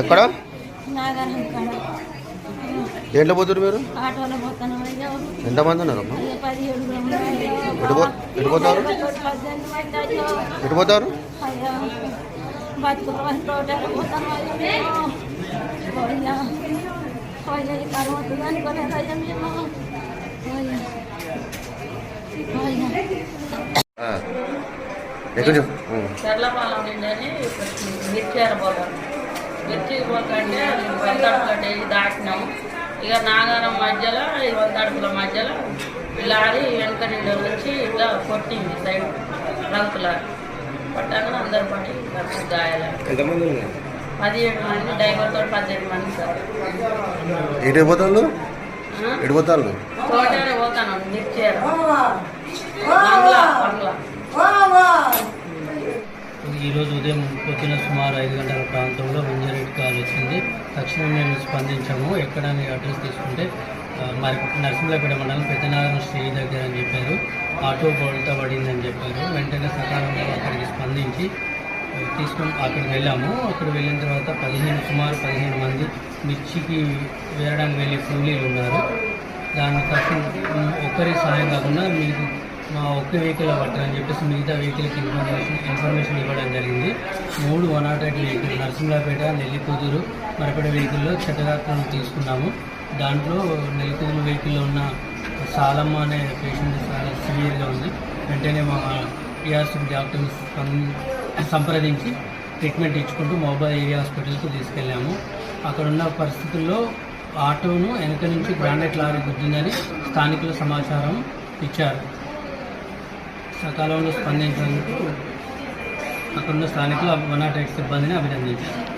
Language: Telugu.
ఎక్కడ? నాగారం కాడ పోతున్నారు మీరు? ఎంతమంది ఉన్నారమ్మా? ఎటు పో ఎటు పోతారు? పద్దెనిమిది ఎటు పోతారు? అయ్యో బతుకుల వరకు తోటలో పోతాను అయ్యో పోయినా పోయినా ఈ కరువు వస్తుంది అనుకోలేదు అయ్యో మేము పోయినా పోయినా ఆ. ఎక్కడ. చర్లపాలెం నుండి అని మిర్చేర పోతాం మిర్చి పోతుంటే వందడుపుల డైలీ దాటినాము ఇక నాగారం మధ్యలో ఈ వందడుపుల మధ్యలో లారీ వెనక నుండి వచ్చి ఇట్లా కొట్టింది సైడ్ రంకు లారీ కొట్టాక అందరు పడి అందరికి గాయాలు పదిహేడు మంది డ్రైవర్తో పదిహేడు మంది సార్. ఎటు పోతారు ఆ? ఎటు పోతారు తోటనే పోతాను మిర్చేర బంగ్లా బంగ్లా. పొద్దున సుమారు ఐదు గంటల ప్రాంతంలో మంజరెడ్డి కాల్ వచ్చింది. తక్షణం మేము స్పందించాము. ఎక్కడ మీ అడ్రస్ తీసుకుంటే మరి నరసింహపేట మండలం పెద్దనారాయణ శ్రీ దగ్గర అని చెప్పారు. ఆటో బోల్తా పడిందని చెప్పారు. వెంటనే సకాలంలో అక్కడికి స్పందించి తీసుకొని అక్కడికి వెళ్ళాము. అక్కడ వెళ్ళిన తర్వాత పదిహేను సుమారు పదిహేను మంది మిర్చికి వేరడానికి వెళ్ళే కూలీలు ఉన్నారు. దాని తక్షణం ఒక్కరి సహాయం కాకుండా మీకు మా ఒక్క వెహికల్ పట్టారని చెప్పేసి మిగతా వెహికల్కి ఇన్ఫర్మేషన్ ఇన్ఫర్మేషన్ ఇవ్వడం జరిగింది. మూడు one nought eight vehicle Narasimhapeta Nellikuduru మరపడ వెహికల్లో చట్టదాఖలను తీసుకున్నాము. దాంట్లో నెల్లికూతురు వెహికల్లో ఉన్న సాలమ్మ అనే పేషెంట్ చాలా సివియర్గా ఉంది. వెంటనే మా పిఆర్సీ డాక్టర్ని సంప్రదించి ట్రీట్మెంట్ ఇచ్చుకుంటూ మొబైల్ ఏరియా హాస్పిటల్కి తీసుకెళ్ళాము. అక్కడ ఉన్న పరిస్థితుల్లో ఆటోను వెనక నుంచి గ్రాండెట్ లారీ గుద్దిందని స్థానికుల సమాచారం ఇచ్చారు. సకాలంలో స్పందించినందుకు అక్కడున్న స్థానికులు వన్ నాట్ ఎయిట్ సిబ్బందిని అభినందించారు.